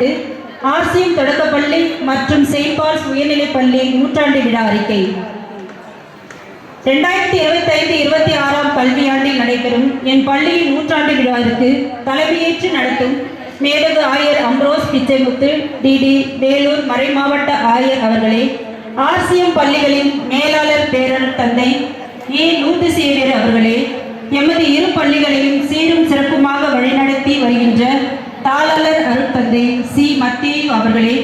கெங்கப்பட்டு RCM தொடக்கப்பள்ளி மற்றும் Saint balls உயர்நிலைப் பள்ளி நூற்றாண்டு விழா அறிக்கை. ரெண்டாயிரத்தி இருபத்தி ஐந்து இருபத்தி ஆறாம் கல்வியாண்டில் நடைபெறும் என் பள்ளியின் நூற்றாண்டு விழாவிற்கு தலைமையேற்று நடத்தும் மேதகு ஆயர் அம்ரோஸ் பிச்சைமுத்து டிடி வேலூர் மறைமாவட்ட ஆயர் அவர்களே ஆர்சிஎம் பள்ளிகளின் மேலாளர் பேரர் தந்தை ஏ. நூத்து சேவியர் அவர்களே எமது இரு பள்ளிகளையும் சீரும் சிறப்புமாக வழிநடத்தி வருகின்ற தாளர் அருட்தந்தை சி. மத்தேயு அவர்களே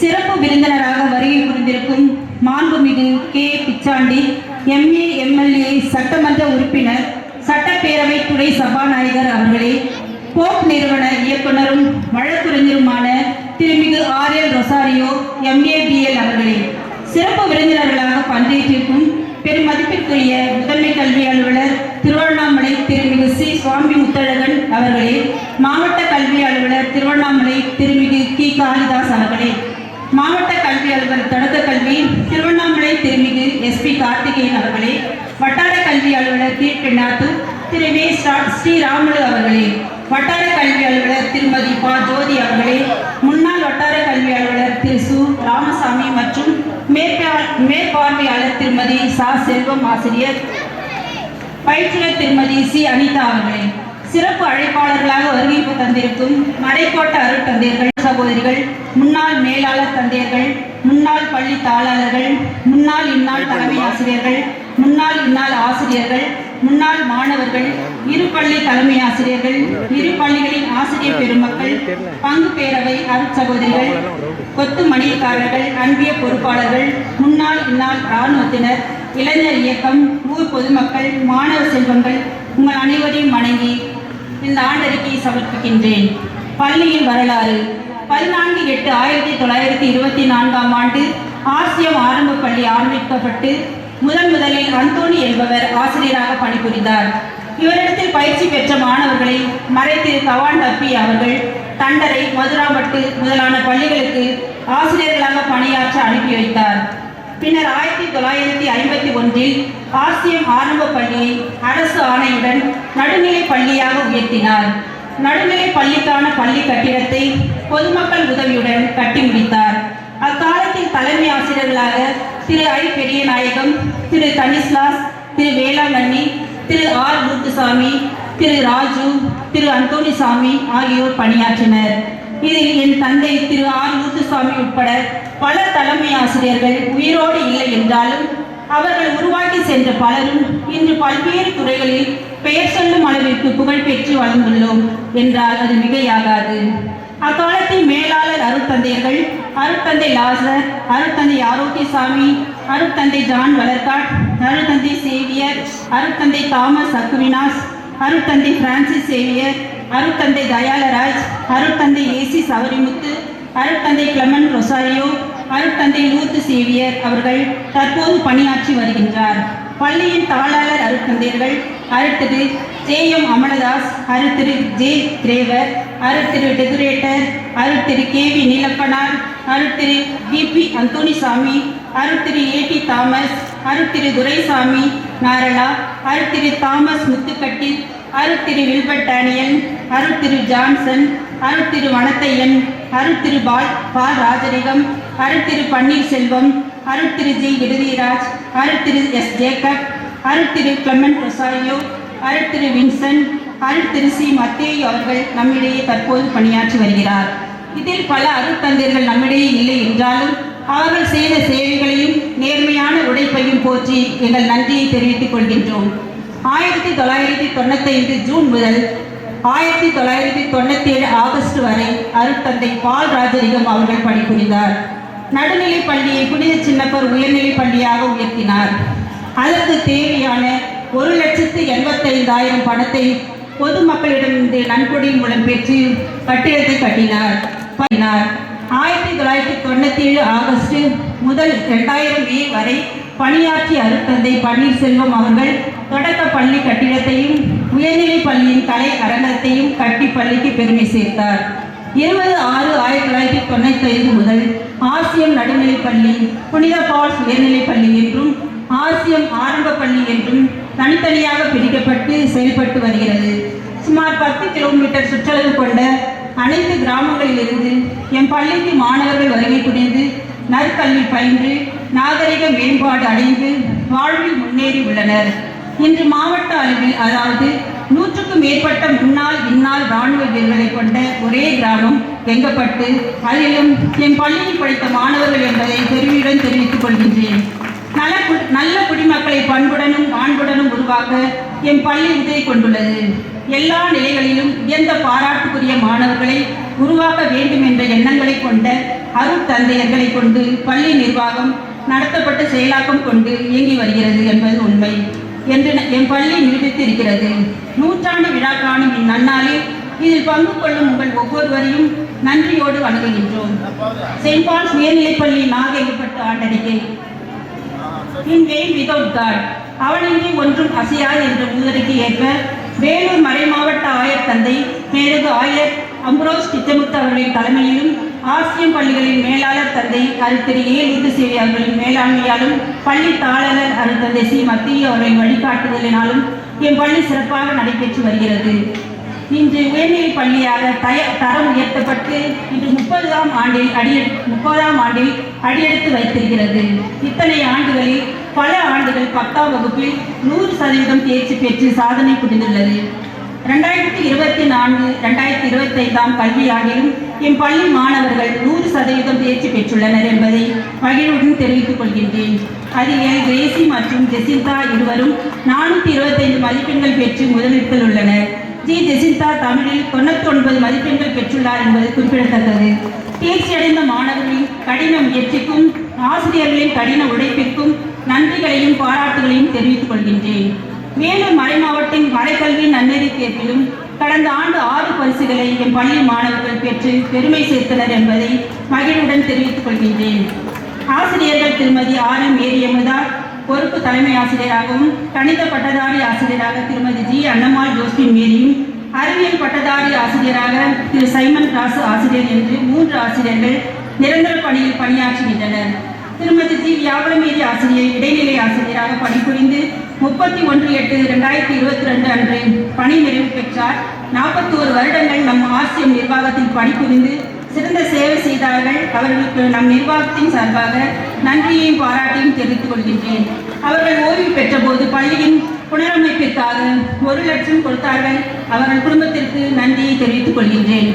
சிறப்பு விருந்தினராக வருகை புரிந்திருக்கும் மாண்புமிகு கே. பிச்சாண்டி எம்ஏ எம்எல்ஏ சட்டமன்ற உறுப்பினர் சட்டப்பேரவை துணை சபாநாயகர் அவர்களே போப் நிறுவன இயக்குனரும் வழக்குரைஞருமான திருமிகு ஆர். எல். ரொசாரியோ எம்ஏபிஎல் அவர்களே சிறப்பு விருந்தினர்களாக பங்கேற்றிருக்கும் பெருமதிப்பிற்குரிய முதன்மை கல்வி அலுவலர் திருவண்ணாமலை திருமிகு சி. சுவாமி முத்தழகர் அவர்களே மாவட்ட கல்வி அலுவலர் திருவண்ணாமலை திருமிகு கி. காளிதாஸ் அவர்களே. மாவட்ட கல்வி அலுவலர் தொடக்க கல்வி திருவண்ணாமலை திருமிகு எஸ்பி கார்த்திகேயன் அவர்களே. வட்டார கல்வி அலுவலர் கி. பெண்ணாத்து திரு. வே. ஸ்ரா- ஸ்ரீராமுலு அவர்களே. வட்டார கல்வி அலுவலர் திருமதி பா. ஜோதி அவர்களே. முன்னாள் வட்டார கல்வி அலுவலர் திரு. சு. ராமசாமி மற்றும் மேற்பா- மேற்பார்வையாளர் திருமதி சா. செல்வம் ஆசிரியர். பயிற்றுனர் திருமதி சி. அனிதா அவர்களே. சிறப்பு அழைப்பாளர்களாக வருகை தந்திருக்கும் மடைக்கோட்ட அருட்தந்தையர்கள் சகோதரிகள் முன்னாள் மேலாளர் தந்தையர்கள் முன்னாள் பள்ளி தாளாளர்கள் முன்னாள் இந்நாள் தலைமை ஆசிரியர்கள் முன்னாள் இந்நாள் ஆசிரியர்கள் முன்னாள் மாணவர்கள் இரு பள்ளி தலைமை ஆசிரியர்கள் இரு பள்ளிகளின் ஆசிரியர் பெருமக்கள் பங்கு பேரவை அருட்சகோதரிகள் கொத்து மணியக்காரர்கள் அன்பிய பொறுப்பாளர்கள் முன்னாள் இந்நாள் இராணுவத்தினர் இளைஞர் இயக்கம் ஊர் பொதுமக்கள் மாணவ செல்வங்கள் உங்கள் அனைவரையும் வணங்கி இந்த ஆண்டறிக்கையை சமர்ப்பிக்கின்றேன். பள்ளியின் வரலாறு. பதினான்கு எட்டு ஆயிரத்தி தொள்ளாயிரத்தி இருபத்தி நான்காம் ஆண்டு ஆசியம் ஆரம்ப பள்ளி ஆரம்பிக்கப்பட்டு முதன் முதலில் அந்தோணி என்பவர் ஆசிரியராக பணிபுரிந்தார். இவரிடத்தில் பயிற்சி பெற்ற மாணவர்களை மறைத்து தவான் டப்பி அவர்கள் தண்டரை மதுராமட்டு முதலான பள்ளிகளுக்கு ஆசிரியர்களாக பணியாற்ற அனுப்பி வைத்தார். பின்னர் ஆயிரத்தி தொள்ளாயிரத்தி ஐம்பத்தி ஒன்றில் ஆசியம் ஆரம்ப பள்ளியை அரசு ஆணையுடன் நடுநிலை பள்ளியாக உயர்த்தினார். நடுநிலை பள்ளிக்கான பள்ளி கட்டிடத்தை பொதுமக்கள் உதவியுடன் கட்டி முடித்தார். அக்காலத்தில் தலைமை ஆசிரியர்களாக திரு ஐ பெரியநாயகம் திரு தனிஸ்லாஸ் திரு வேளாங்கண்ணி திரு ஆர் முத்துசாமி திரு ராஜு திரு அந்தோணிசாமி ஆகியோர் பணியாற்றினர். இதில் என் தந்தை திரு ஆர் முத்துசாமி உட்பட பல தலைமை ஆசிரியர்கள் உயிரோடு இல்லை என்றாலும் அவர்கள் உருவாக்கி சென்ற பலரும் இன்று பல்வேறு துறைகளில் பெயர் சொல்லும் அளவிற்கு புகழ் பெற்று வளர்ந்துள்ளோம் என்றால் அது மிகையாகாது. அக்காலத்தில் மேலாளர் அருட்தந்தையர்கள் அருட்தந்தை லாசர் அருட்தந்தை ஆரோக்கியசாமி அருட்தந்தை ஜான் வளர்காட் அருட்தந்தை சேவியர் அருட்தந்தை தாமஸ் அக்குவினாஸ் அருட்தந்தை பிரான்சிஸ் சேவியர் அருட்தந்தை தயாளராஜ் அருட்தந்தை ஏசி சவரிமுத்து அருட்தந்தை கிளமன் ரொசாரியோ அருட்தந்தை லூத்து சேவியர் அவர்கள் தற்போது பணியாற்றி வருகின்றார். பள்ளியின் தாளாளர் அருட்தந்தையர்கள் அருட்திரு ஜே எம் அமலதாஸ் அருட்திரு ஜே கிரேவர் அருட்திரு டெகுரேட்டர் அருட்திரு கே வி நீலப்பனார் அருட்திரு வி பி அந்தோணிசாமி அருட்திரு ஏ டி தாமஸ் அருட்திரு துரைசாமி நாரளா அருட்திரு தாமஸ் முத்துக்கட்டி அருட்திரு வில்பர்ட் டேனியல் அருட்திரு ஜான்சன் அருட்திரு வனத்தையன் அருட்திரு பால் பால் ராஜரிகம் அருட்திரு Panneerselvam அருட்திரு G. Viduthiraj Arutthiru S. Jacob Arutthiru Clement Rosario Arutthiru Vincent Arutthiru C. Mattheyu அவர்கள் நம்மிடையே தற்போது பணியாற்றி வருகிறார். இதில் பல அருட்தந்தையர்கள் நம்மிடையே இல்லை என்றாலும் அவர்கள் செய்த சேவைகளையும் நேர்மையான உழைப்பையும் போற்றி எங்கள் நன்றியை தெரிவித்துக் கொள்கின்றோம். ஆயிரத்தி தொள்ளாயிரத்தி தொண்ணூத்தைந்து ஜூன் முதல் ஆயிரத்தி தொள்ளாயிரத்தி தொண்ணூத்தி ஏழு ஆகஸ்ட் வரை அருட்தந்தை பால் ராஜரிகம் அவர்கள் பணிபுரிந்தார். நடுநிலை பள்ளியை புனித சின்னப்பர் உயர்நிலை பள்ளியாக உயர்த்தினார். அதற்கு தேவையான ஒரு லட்சத்து எண்பத்தைந்தாயிரம் பணத்தை பொதுமக்களிடமிருந்து நன்கொடை மூலம் பெற்று கட்டிடத்தை கட்டினார். பண்ணினார் ஆயிரத்தி தொள்ளாயிரத்தி தொண்ணூத்தி ஏழு ஆகஸ்ட் முதல் இரண்டாயிரம் மே வரை பணியாற்றிய அருத்தந்தை பன்னீர்செல்வம் அவர்கள் தொடக்க பள்ளி கட்டிடத்தையும் உயர்நிலை பள்ளியின் கலை அரங்கத்தையும் கட்டி பள்ளிக்கு பெருமை சேர்த்தார். இருபது ஆறு ஆயிரத்தி தொள்ளாயிரத்தி தொண்ணூத்தி ஐந்து முதல் ஆசியம் நடுநிலைப் பள்ளி புனித பால்ஸ் உயர்நிலைப்பள்ளி என்றும் ஆசியம் ஆரம்ப பள்ளி என்றும் தனித்தனியாக பிரிக்கப்பட்டு செயல்பட்டு வருகிறது. சுமார் பத்து கிலோமீட்டர் சுற்றளவு கொண்ட அனைத்து கிராமங்களிலிருந்து என் பள்ளிக்கு மாணவர்கள் வருகை புரிந்து நற்கல்வி பயின்று நாகரிக மேம்பாடு அடைந்து வாழ்வில் முன்னேறி உள்ளனர். இன்று மாவட்ட அளவில் அதாவது நூற்றுக்கும் மேற்பட்ட முன்னாள் இந்நாள் இராணுவ வீரர்களை கொண்ட ஒரே கிராமம் வெங்கப்பட்டு அதிலும் என் பள்ளியில் படித்த மாணவர்கள் என்பதை பெருமையுடன் தெரிவித்துக் கொள்கின்றேன். நல்ல நல்ல குடிமக்களை பண்புடனும் மாண்புடனும் உருவாக்க என் பள்ளி உதவி கொண்டுள்ளது. எல்லா நிலைகளிலும் உயர்ந்த பாராட்டுக்குரிய மாணவர்களை உருவாக்க வேண்டும் என்ற எண்ணங்களை கொண்ட அருட்தந்தையர்களை கொண்டு பள்ளி நிர்வாகம் நடத்தப்பட்ட செயலாக்கம் கொண்டு இயங்கி வருகிறது என்பது உண்மை. என்று என் பள்ளி நிரூபித்திருக்கிறது. நூற்றாண்டு விழா காணும் இந்நன்னாளில் இதில் பங்கு கொள்ளும் உங்கள் ஒவ்வொருவரையும் நன்றியோடு வணங்குகின்றோம். செயின்ட் பால்ஸ் உயர்நிலைப்பள்ளி நாகைப்பட்டு ஆண்டடிக்கை இன் வெயின் விதவுட் காட் அவனின்றி ஒன்றும் அசையாது என்ற மூதருக்கு ஏற்ப வேலூர் மறைமாவட்ட ஆயர் தந்தை மேலகு ஆயர் அம்ரோஸ் திட்டமுத்து அவர்களின் தலைமையிலும் ஆசியம் பள்ளிகளின் மேலாளர் தந்தை அருத்திரு ஏ. சேவை அவர்களின் மேலாண்மையாலும் பள்ளி தாளர் அருத்தந்தை சி. மத்திய அவர்களின் வழிகாட்டுதலினாலும் என் பள்ளி சிறப்பாக நடைபெற்று வருகிறது. இன்று உயர்நிலை பள்ளியாக தய தரம் உயர்த்தப்பட்டு இன்று முப்பதாம் ஆண்டில் அடிய முப்பதாம் ஆண்டில் அடியெடுத்து வைத்திருக்கிறது. இத்தனை ஆண்டுகளில் பல ஆண்டுகள் பத்தாம் வகுப்பில் நூறு சதவீதம் தேர்ச்சி பெற்று சாதனை புரிந்துள்ளது. ரெண்டாயிரத்தி இருபத்தி நான்கு ரெண்டாயிரத்தி இருபத்தி ஐந்தாம் கல்வியாண்டிலும் இப்பள்ளி மாணவர்கள் நூறு சதவீதம் தேர்ச்சி பெற்றுள்ளனர் என்பதை மகிழ்வுடன் தெரிவித்துக் கொள்கின்றேன். அறிஞர் கிரேசி மற்றும் ஜெசிந்தா இருவரும் நானூற்றி இருபத்தைந்து மதிப்பெண்கள் பெற்று முதலிடத்தில் உள்ளனர். ஜி. ஜெசிந்தா தமிழில் தொண்ணூற்றி ஒன்பது மதிப்பெண்கள் பெற்றுள்ளார் என்பது குறிப்பிடத்தக்கது. தேர்ச்சியடைந்த மாணவர்களின் கடின முயற்சிக்கும் ஆசிரியர்களின் கடின உழைப்பிற்கும் நன்றிகளையும் பாராட்டுகளையும் தெரிவித்துக் கொள்கின்றேன். வேலூர் மறைமாவட்டின் மறைக்கல்வி நன்னெறி தேர்விலும் கடந்த ஆண்டு ஆறு பரிசுகளை என் பள்ளி மாணவர்கள் பெற்று பெருமை சேர்த்தனர் என்பதை மகிழ்வுடன் தெரிவித்துக் கொள்கின்றேன். ஆசிரியர்கள் திருமதி ஆர் எம் அமுதா பொறுப்பு தலைமை ஆசிரியராகவும் கணித பட்டதாரி ஆசிரியராக திருமதி ஜி. அன்னம்மாள் ஜோஸ்பின் மேரியும் அறிவியல் பட்டதாரி ஆசிரியராக திரு சைமன் ராசு ஆசிரியர் என்று மூன்று ஆசிரியர்கள் நிரந்தர பணியில் பணியாற்றுகின்றனர். திருமதி ஜி வியாபலமேரி ஆசிரியர் இடைநிலை ஆசிரியராக பணிபுரிந்து முப்பத்தி ஒன்று எட்டு ரெண்டாயிரத்தி இருபத்தி ரெண்டு அன்று பணி நிறைவு பெற்றார். நாற்பத்தோரு வருடங்கள் நம் ஆசியம் நிர்வாகத்தில் பணிபுரிந்து சிறந்த சேவை செய்தார்கள். அவர்களுக்கு நம் நிர்வாகத்தின் சார்பாக நன்றியையும் பாராட்டியும் தெரிவித்துக் கொள்கின்றேன். அவர்கள் ஓய்வு பெற்றபோது பள்ளியின் புனரமைப்பிற்காக ஒரு லட்சம் கொடுத்தார்கள். அவர்கள் குடும்பத்திற்கு நன்றியை தெரிவித்துக் கொள்கின்றேன்.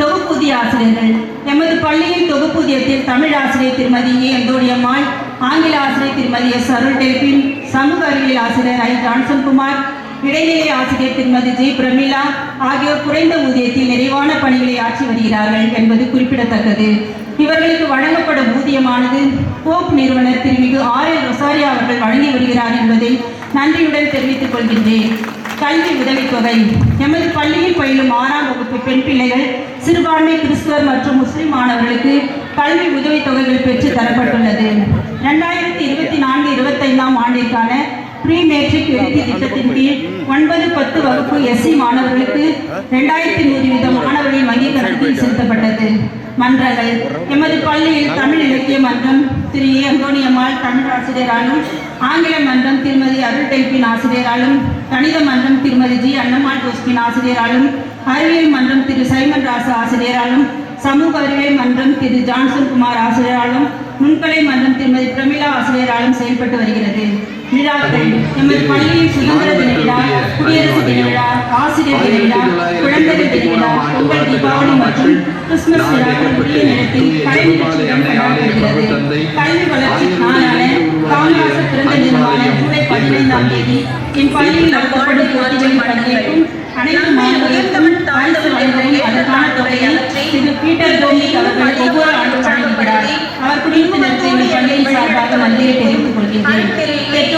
தொகுப்புதிய ஆசிரியர்கள் எமது பள்ளியின் தொகுப்பூதியத்தில் தமிழ் ஆசிரியர் திருமதி ஏ. அந்தோணியம்மாள் ஆங்கில ஆசிரியர் திருமதி எஸ். அருள் டெல்பின் சமூக அறிவியல் ஆசிரியர் ஐ. ஜான்சன் குமார் இடைநிலை ஆசிரியர் திருமதி ஜி. பிரமிளா ஆகியோர் குறைந்த ஊதியத்தில் நிறைவான பணிகளை ஆற்றி வருகிறார்கள் என்பது குறிப்பிடத்தக்கது. இவர்களுக்கு வழங்கப்படும் ஊதியமானது போப் நிறுவனர் திருமிகு ஆர். எல். ரொசாரியா அவர்கள் வழங்கி வருகிறார் என்பதை நன்றியுடன் தெரிவித்துக் கொள்கின்றேன். கல்வி உதவித்தொகை எமது பள்ளியில் பயிலும் ஆறாம் வகுப்பு பெண் பிள்ளைகள் சிறுபான்மை கிறிஸ்துவர் மற்றும் முஸ்லிம் மாணவர்களுக்கு கல்வி உதவித்தொகைகள் பெற்று தரப்பட்டுள்ளது. ரெண்டாயிரத்தி இருபத்தி நான்கு இருபத்தைந்தாம் ஆண்டிற்கான ப்ரீ மேட்ரிக் இறுதி திட்டத்தின் கீழ் ஒன்பது பத்து வகுப்பு எஸ்சி மாணவர்களுக்கு ரெண்டாயிரத்தி நூறு வீதம் மாணவர்களின் வங்கி கணக்கில் செலுத்தப்பட்டது. மன்றங்கள். எமது பள்ளியில் தமிழ் இலக்கிய மன்றம் திரு ஏ. அந்தோனியம்மாள் தமிழ் ஆசிரியராலும் ஆங்கில மன்றம் திருமதி அருள் டெல்பின் ஆசிரியராலும் கணித மன்றம் திருமதி ஜி. அன்னம்மாள் ஜோஸ்பின் ஆசிரியராலும் அறிவியல் மன்றம் திரு சைமன் ராசு ஆசிரியராலும் சமூக அறிவியல் மன்றம் திரு ஜான்சன் குமார் ஆசிரியராலும் நுண்கலை மன்றம் திருமதி பிரமிளா ஆசிரியராலும் செயல்பட்டு வருகிறது. விழாக்கள் எமது பள்ளியின் சுதந்திர தின விழா குடியரசு தின விழா ஆசிரியர் தின விழா குழந்தைகள் தின விழா பொங்கல் தீபாவளி மற்றும் கிறிஸ்துமஸ் விழாக்கள் உரிய நேரத்தில் கலை நிகழ்ச்சியுடன் கொண்டாடப்படுகிறது கல்வி வளர்ச்சி நாளான காமராசர் பிறந்த தினமான ஜூலை பதினைந்தாம் தேதி என் பள்ளியில் நடத்தப்படும் போட்டிகளில் பங்கேற்கும் அனைத்து மாணவர்களுக்கும் பரிசு வழங்கவும் அதற்கான தொகையை திரு பீட்டர் தோனி அவர்கள் ஒவ்வொரு ஆண்டும் வழங்குகிறார் அவர் குடியிருப்பினருக்கு எங்கள் பள்ளியின் சார்பாக நன்றியை தெரிவித்துக் கொள்கின்றேன்.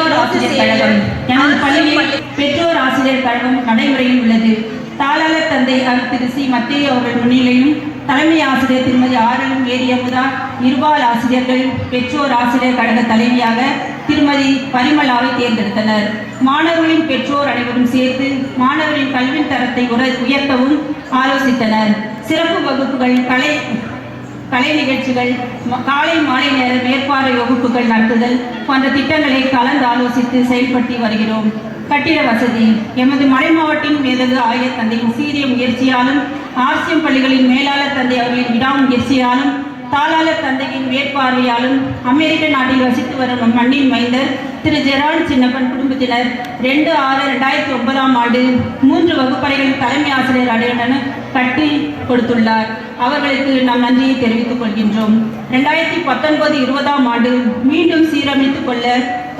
பெற்றோர் ஆசிரியர் கழகம். எனது பள்ளியில் பெற்றோர் ஆசிரியர் கழகம் நடைமுறையில் உள்ளது. தாளாளர் தந்தை திரு சி. மத்திய அவர்கள் முன்னிலையும் தலைமை ஆசிரியர் திருமதி ஆரலும் ஏரியமுதா இருபால் ஆசிரியர்கள் பெற்றோர் ஆசிரியர் கழக தலைவியாக திருமதி பரிமளாவை தேர்ந்தெடுத்தனர். மாணவர்களின் பெற்றோர் அனைவரும் சேர்த்து மாணவர்களின் கல்வி தரத்தை உயர்த்தவும் ஆலோசித்தனர். சிறப்பு வகுப்புகள் கலை கலை நிகழ்ச்சிகள் காலை மாலை நேர மேற்பார்வை வகுப்புகள் நடத்துதல் போன்ற திட்டங்களை கலந்து ஆலோசித்து செயல்படுத்தி வருகிறோம். கட்டிட வசதி எமது மலை மாவட்டின் மேதகு ஆயர் தந்தையின் சீரிய முயற்சியாலும் ஆர்சிஎம் பள்ளிகளின் மேலாளர் தந்தை அவர்களின் விடாமுயற்சியாலும் தாளாளர் தந்தையின் மேற்பார்வையாலும் அமெரிக்க நாட்டில் வசித்து வரும் மண்ணின் மைந்தர் திரு ஜெரான் சின்னப்பன் குடும்பத்தினர் ரெண்டு ஆறு ரெண்டாயிரத்தி ஒன்பதாம் ஆண்டு மூன்று வகுப்பறைகளின் தலைமை ஆசிரியர் அடையுடன் கட்டி கொடுத்துள்ளார். அவர்களுக்கு நாம் நன்றியை தெரிவித்துக் கொள்கின்றோம். ரெண்டாயிரத்தி பத்தொன்பது இருபதாம் ஆண்டு மீண்டும் சீரமைத்துக் கொள்ள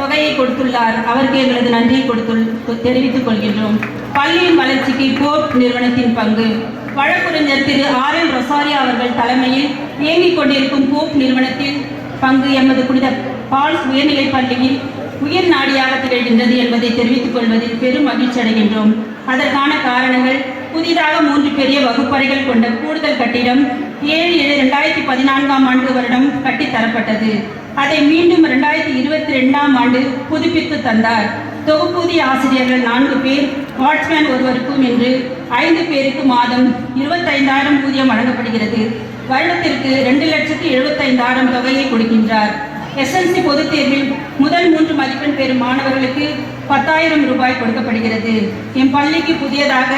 தொகையை கொடுத்துள்ளார். அவருக்கு எங்களது நன்றியை கொடுத்து தெரிவித்துக் கொள்கின்றோம். பள்ளியின் வளர்ச்சிக்கு போர்ட் நிறுவனத்தின் பங்கு. வழக்குரைஞர் திரு ஆர் எல் ரொசாரியா அவர்கள் தலைமையில் இயங்கிக் கொண்டிருக்கும் போப் நிறுவனத்தில் பங்கு எமது புனித பால்ஸ் உயர்நிலைப் பள்ளியில் உயிர் நாடியாக திகழ்கின்றது என்பதை தெரிவித்துக் கொள்வதில் பெரும் மகிழ்ச்சி அடைகின்றோம் அதற்கான காரணங்கள் புதிதாக மூன்று பெரிய வகுப்பறைகள் கொண்ட கூடுதல் கட்டிடம் ஏழு ஏழு ரெண்டாயிரத்தி பதினான்காம் ஆண்டு வருடம் கட்டித் தரப்பட்டது. அதை மீண்டும் ரெண்டாயிரத்தி இருபத்தி ரெண்டாம் ஆண்டு புதுப்பித்து தந்தார். தொகுப்பூதிய ஆசிரியர்கள் நான்கு பேர் வாட்ச்மேன் ஒருவருக்கும் என்று ஐந்து பேருக்கு மாதம் இருபத்தைந்தாயிரம் ஊதியம் வழங்கப்படுகிறது. வருடத்திற்கு ரெண்டு லட்சத்தி எழுபத்தைந்தாயிரம் தொகையை கொடுக்கின்றார். எஸ்எல்சி பொதுத் தேர்வில் முதல் மூன்று மதிப்பெண் பெறும் மாணவர்களுக்கு பத்தாயிரம் ரூபாய் கொடுக்கப்படுகிறது. என் பள்ளிக்கு புதியதாக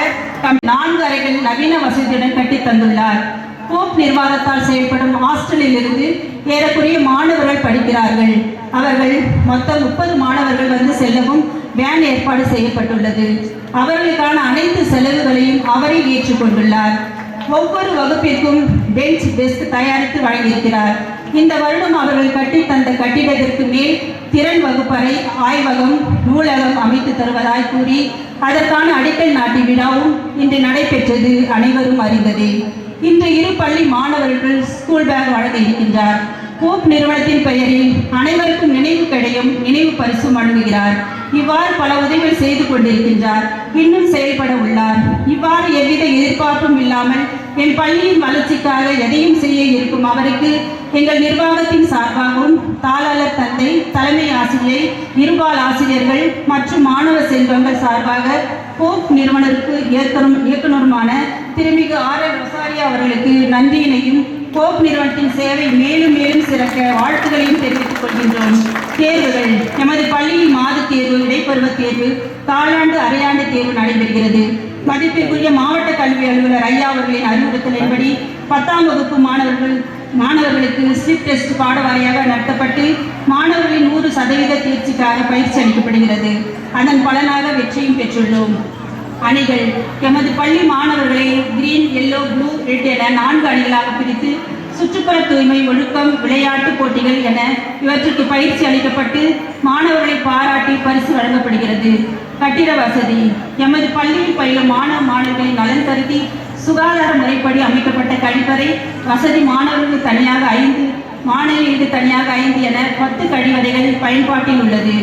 நான்கு அறைகள் நவீன வசதியுடன் கட்டித் தந்துள்ளார். போப் நிர்வாகத்தால் செயல்படும் ஹாஸ்டலில் இருந்து ஏறக்குறைய மாணவர்கள் படிக்கிறார்கள். அவர்கள் மொத்தம் முப்பது மாணவர்கள் வந்து செல்லவும் வேன் ஏற்பாடு செய்யப்பட்டுள்ளது. அவர்களுக்கான அனைத்து செலவுகளையும் அவரே ஏற்றுக்கொண்டுள்ளார். ஒவ்வொரு வகுப்பிற்கும் பெஞ்ச் டெஸ்க் தயாரித்து வழங்கியிருக்கிறார். இந்த வருடம் அவர்கள் கட்டி தந்த கட்டிடத்திற்கு மேல் திறன் வகுப்பறை ஆய்வகம் நூலகம் அமைத்து தருவதாய் கூறி அதற்கான அடிக்கல் நாட்டி விழாவும் இன்று நடைபெற்றது அனைவரும் அறிந்ததே. இன்று இரு பள்ளி மாணவர்கள் ஸ்கூல் பேக் வழங்க இருக்கின்றார். கோப் நிறுவனத்தின் பெயரில் அனைவருக்கும் நினைவு கிடையும் நினைவு பரிசு வழங்குகிறார். இவ்வாறு பல உதவிகள் செய்து கொண்டிருக்கின்றார். இன்னும் செயல்பட உள்ளார். இவ்வாறு எவ்வித எதிர்பார்ப்பும் இல்லாமல் என் பள்ளியின் வளர்ச்சிக்காக எதையும் செய்ய இருக்கும் அவருக்கு எங்கள் நிர்வாகத்தின் சார்பாகவும் தாளாளர் தந்தை தலைமை ஆசிரியை இருபால் ஆசிரியர்கள் மற்றும் மாணவ செல்வங்கள் சார்பாக போக் நிறுவனருக்கு இயக்குனர் இயக்குனருமான திருமிகு ஆர் எல் ரொசாரியா அவர்களுக்கு நன்றியினையும் போப் நிறுவனத்தின் சேவை மேலும் மேலும் சிறக்க வாழ்த்துக்களையும் தெரிவித்துக் கொள்கின்றோம். தேர்வுகள். எமது பள்ளியில் மாத தேர்வு இடைப்பருவ தேர்வு காலாண்டு அரையாண்டு தேர்வு நடைபெறுகிறது. மதிப்பிற்குரிய மாவட்ட கல்வி அலுவலர் ஐயா அவர்களின் அறிவுறுத்தலின்படி பத்தாம் வகுப்பு மாணவர்கள் மாணவர்களுக்கு ஸ்லிப் டெஸ்ட் பாடவாரியாக நடத்தப்பட்டு மாணவர்களின் நூறு சதவீத தேர்ச்சிக்காக பயிற்சி அளிக்கப்படுகிறது. அதன் பலனாக வெற்றியும் பெற்றுள்ளோம். அணிகள் எமது பள்ளி மாணவர்களை கிரீன் எல்லோ ப்ளூ ரெட் என நான்கு அணிகளாக பிரித்து சுற்றுப்புற தூய்மை ஒழுக்கம் விளையாட்டு போட்டிகள் என இவற்றுக்கு பயிற்சி அளிக்கப்பட்டு மாணவர்களை பாராட்டி பரிசு வழங்கப்படுகிறது. கட்டிட வசதி. எமது பள்ளியில் பயிலும் மாணவ மாணவர்களின் நலன் கருதி சுகாதார முறைப்படி அமைக்கப்பட்ட கழிப்பறை வசதி மாணவர்களுக்கு தனியாக ஐந்து மாணவிகளுக்கு தனியாக ஐந்து என பத்து கழிவறைகள் பயன்பாட்டில் உள்ளது.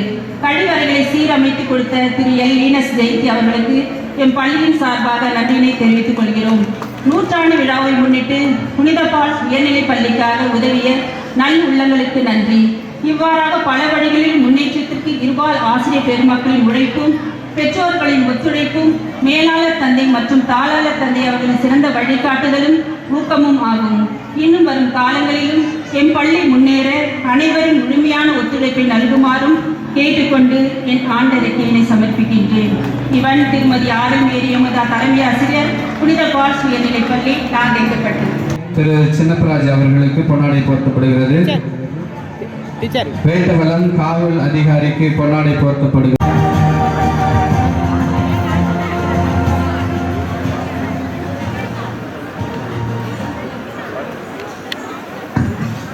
கழிவறைகளை சீரமைத்து கொடுத்த திரு எல். லீனஸ் ஜெயந்தி அவர்களுக்கு எம் பள்ளியின் சார்பாக நன்றியினை தெரிவித்துக் கொள்கிறோம். நூற்றாண்டு விழாவை முன்னிட்டு புனித பால் உயர்நிலைப் பள்ளிக்காக உதவிய நல் உள்ளங்களுக்கு நன்றி. இவ்வாறாக பல வழிகளில் முன்னேற்றத்திற்கு இருபால் ஆசிரியர் பெருமக்களின் உழைப்பும் பெற்றோர்களின் ஒத்துழைப்பும் மேலாளர் தந்தை மற்றும் தாளாளர் தந்தை அவர்களின் சிறந்த வழிகாட்டுதலும் ஊக்கமும் ஆகும். இன்னும் வரும் காலங்களிலும் என் பள்ளி முன்னேற அனைவரும் முழுமையான ஒத்துழைப்பை நல்குமாறும் கேட்டுக்கொண்டு என் ஆண்டறிக்கையினை சமர்ப்பிக்கின்றேன். இவன் திருமதி ஆரம் மேரி எமது தலைமை ஆசிரியர் புனித பால் சுயநிலைப் பள்ளி நாகேக்கப்பட்டது திரு சின்னப்பராஜ் அவர்களுக்கு பொன்னாடை போர்த்தப்படுகிறது. வேட்டவலம் காவல் அதிகாரிக்கு பொன்னாடை போர்த்தப்படுகிறது.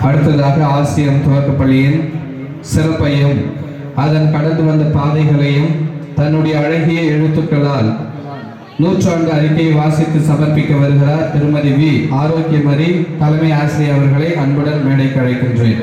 அடுத்ததாக ஆசியம் துவக்கப்பள்ளியின் சிறப்பையும் அதன் கடந்து வந்த பாதைகளையும் தன்னுடைய அழகிய எழுத்துக்களால் நூற்றாண்டு அறிக்கையை வாசித்து சமர்ப்பிக்க வருகிறார் திருமதி வி. ஆரோக்கியமரி தலைமை ஆசிரியர் அவர்களை அன்புடன் மேடைக்கு அழைக்கின்றேன்.